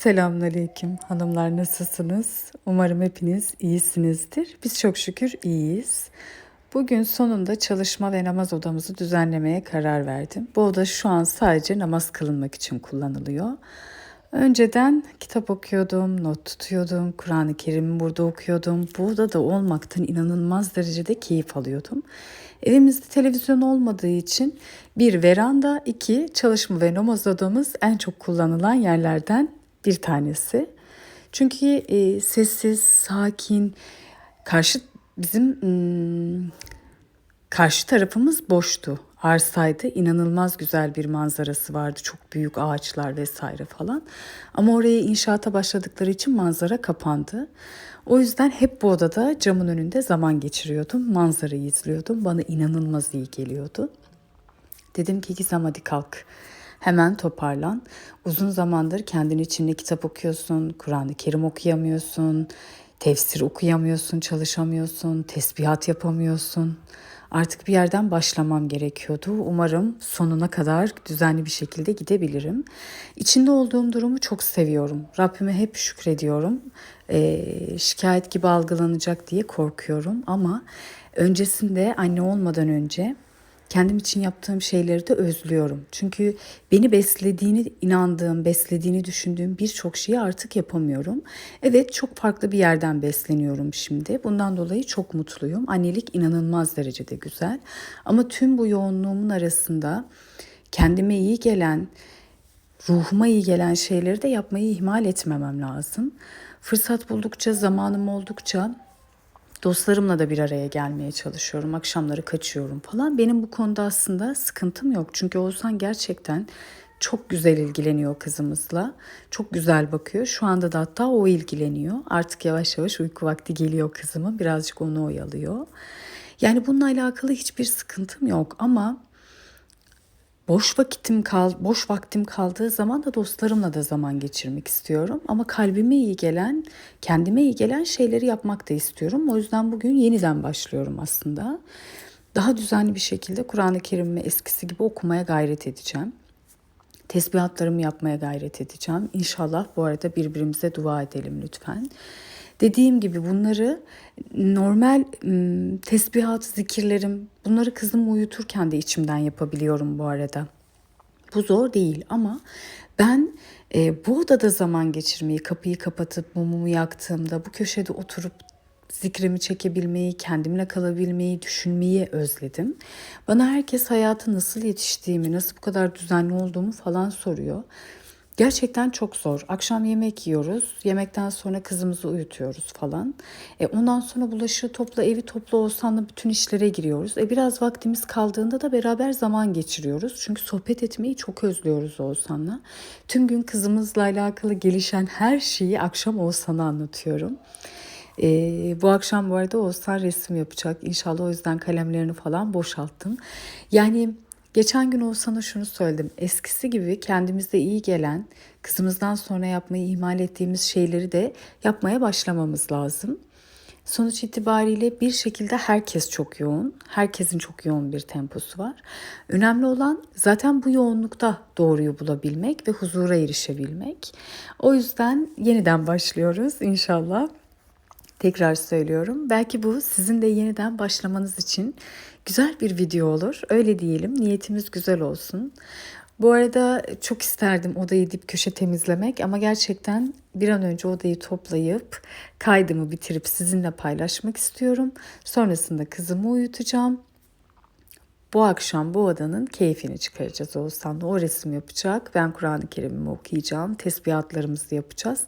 Selamünaleyküm hanımlar nasılsınız? Umarım hepiniz iyisinizdir. Biz çok şükür iyiyiz. Bugün sonunda çalışma ve namaz odamızı düzenlemeye karar verdim. Bu oda şu an sadece namaz kılınmak için kullanılıyor. Önceden kitap okuyordum, not tutuyordum, Kur'an-ı Kerim'i burada okuyordum. Bu odada olmaktan inanılmaz derecede keyif alıyordum. Evimizde televizyon olmadığı için bir veranda, iki çalışma ve namaz odamız en çok kullanılan yerlerden bir tanesi. Çünkü e, sessiz, sakin, karşı bizim hmm, karşı tarafımız boştu. Arsaydı inanılmaz güzel bir manzarası vardı. Çok büyük ağaçlar vesaire falan. Ama oraya inşaata başladıkları için manzara kapandı. O yüzden hep bu odada camın önünde zaman geçiriyordum. Manzarayı izliyordum. Bana inanılmaz iyi geliyordu. Dedim ki Gizem hadi kalk. Hemen toparlan. Uzun zamandır kendin içinde kitap okuyorsun, Kur'an-ı Kerim okuyamıyorsun, tefsir okuyamıyorsun, çalışamıyorsun, tesbihat yapamıyorsun. Artık bir yerden başlamam gerekiyordu. Umarım sonuna kadar düzenli bir şekilde gidebilirim. İçinde olduğum durumu çok seviyorum. Rabbime hep şükrediyorum. Ee, şikayet gibi algılanacak diye korkuyorum ama öncesinde anne olmadan önce kendim için yaptığım şeyleri de özlüyorum. Çünkü beni beslediğini inandığım, beslediğini düşündüğüm birçok şeyi artık yapamıyorum. Evet çok farklı bir yerden besleniyorum şimdi. Bundan dolayı çok mutluyum. Annelik inanılmaz derecede güzel. Ama tüm bu yoğunluğumun arasında kendime iyi gelen, ruhuma iyi gelen şeyleri de yapmayı ihmal etmemem lazım. Fırsat buldukça, zamanım oldukça Dostlarımla da bir araya gelmeye çalışıyorum. Akşamları kaçıyorum falan. Benim bu konuda aslında sıkıntım yok. Çünkü Oğuzhan gerçekten çok güzel ilgileniyor kızımızla. Çok güzel bakıyor. Şu anda da hatta o ilgileniyor. Artık yavaş yavaş uyku vakti geliyor kızımın. Birazcık onu oyalıyor. Yani bununla alakalı hiçbir sıkıntım yok ama boş vakitim kal boş vaktim kaldığı zaman da dostlarımla da zaman geçirmek istiyorum ama kalbime iyi gelen, kendime iyi gelen şeyleri yapmak da istiyorum. O yüzden bugün yeniden başlıyorum aslında. Daha düzenli bir şekilde Kur'an-ı Kerim'i eskisi gibi okumaya gayret edeceğim. Tesbihatlarımı yapmaya gayret edeceğim. İnşallah bu arada birbirimize dua edelim lütfen. Dediğim gibi bunları normal tesbihat, zikirlerim bunları kızımı uyuturken de içimden yapabiliyorum bu arada. Bu zor değil ama ben e, bu odada zaman geçirmeyi, kapıyı kapatıp mumumu yaktığımda bu köşede oturup zikrimi çekebilmeyi, kendimle kalabilmeyi, düşünmeyi özledim. Bana herkes hayatı nasıl yetiştiğimi, nasıl bu kadar düzenli olduğumu falan soruyor. Gerçekten çok zor. Akşam yemek yiyoruz. Yemekten sonra kızımızı uyutuyoruz falan. E ondan sonra bulaşığı topla, evi topla olsan bütün işlere giriyoruz. E biraz vaktimiz kaldığında da beraber zaman geçiriyoruz. Çünkü sohbet etmeyi çok özlüyoruz Oğuzhan'la. Tüm gün kızımızla alakalı gelişen her şeyi akşam Oğuzhan'a anlatıyorum. Ee, bu akşam bu arada Oğuzhan resim yapacak. İnşallah o yüzden kalemlerini falan boşalttım. Yani Geçen gün Oğuzhan'a şunu söyledim. Eskisi gibi kendimizde iyi gelen, kızımızdan sonra yapmayı ihmal ettiğimiz şeyleri de yapmaya başlamamız lazım. Sonuç itibariyle bir şekilde herkes çok yoğun. Herkesin çok yoğun bir temposu var. Önemli olan zaten bu yoğunlukta doğruyu bulabilmek ve huzura erişebilmek. O yüzden yeniden başlıyoruz inşallah. Tekrar söylüyorum. Belki bu sizin de yeniden başlamanız için güzel bir video olur. Öyle diyelim. Niyetimiz güzel olsun. Bu arada çok isterdim odayı dip köşe temizlemek ama gerçekten bir an önce odayı toplayıp kaydımı bitirip sizinle paylaşmak istiyorum. Sonrasında kızımı uyutacağım. Bu akşam bu odanın keyfini çıkaracağız Oğuzhan'la. O resim yapacak. Ben Kur'an-ı Kerim'imi okuyacağım. Tesbihatlarımızı yapacağız.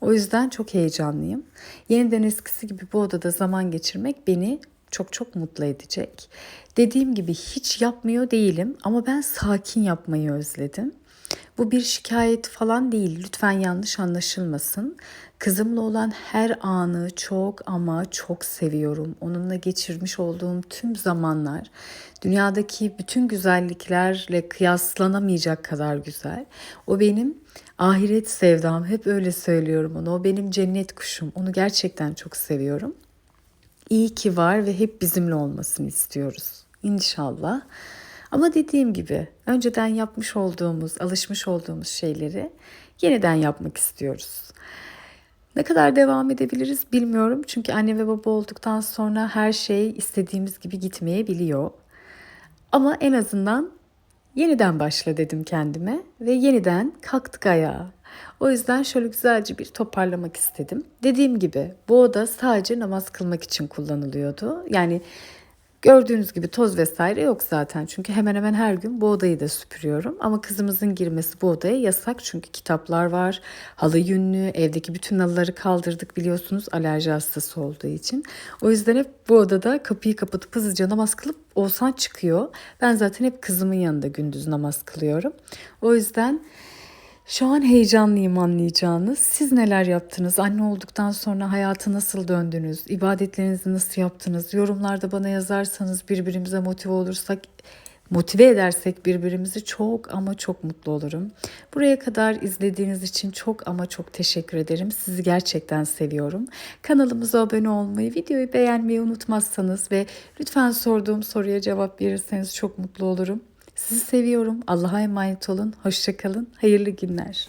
O yüzden çok heyecanlıyım. Yeniden eskisi gibi bu odada zaman geçirmek beni çok çok mutlu edecek. Dediğim gibi hiç yapmıyor değilim ama ben sakin yapmayı özledim. Bu bir şikayet falan değil. Lütfen yanlış anlaşılmasın. Kızımla olan her anı çok ama çok seviyorum. Onunla geçirmiş olduğum tüm zamanlar dünyadaki bütün güzelliklerle kıyaslanamayacak kadar güzel. O benim ahiret sevdam. Hep öyle söylüyorum onu. O benim cennet kuşum. Onu gerçekten çok seviyorum. İyi ki var ve hep bizimle olmasını istiyoruz. İnşallah. Ama dediğim gibi önceden yapmış olduğumuz, alışmış olduğumuz şeyleri yeniden yapmak istiyoruz. Ne kadar devam edebiliriz bilmiyorum. Çünkü anne ve baba olduktan sonra her şey istediğimiz gibi gitmeyebiliyor. Ama en azından yeniden başla dedim kendime ve yeniden kalktık ayağa. O yüzden şöyle güzelce bir toparlamak istedim. Dediğim gibi bu oda sadece namaz kılmak için kullanılıyordu. Yani Gördüğünüz gibi toz vesaire yok zaten. Çünkü hemen hemen her gün bu odayı da süpürüyorum. Ama kızımızın girmesi bu odaya yasak. Çünkü kitaplar var, halı yünlü, evdeki bütün halıları kaldırdık biliyorsunuz alerji hastası olduğu için. O yüzden hep bu odada kapıyı kapatıp hızlıca namaz kılıp Oğuzhan çıkıyor. Ben zaten hep kızımın yanında gündüz namaz kılıyorum. O yüzden şu an heyecanlıyım anlayacağınız. Siz neler yaptınız? Anne olduktan sonra hayata nasıl döndünüz? İbadetlerinizi nasıl yaptınız? Yorumlarda bana yazarsanız birbirimize motive olursak motive edersek birbirimizi çok ama çok mutlu olurum. Buraya kadar izlediğiniz için çok ama çok teşekkür ederim. Sizi gerçekten seviyorum. Kanalımıza abone olmayı, videoyu beğenmeyi unutmazsanız ve lütfen sorduğum soruya cevap verirseniz çok mutlu olurum. Sizi seviyorum. Allah'a emanet olun. Hoşçakalın. Hayırlı günler.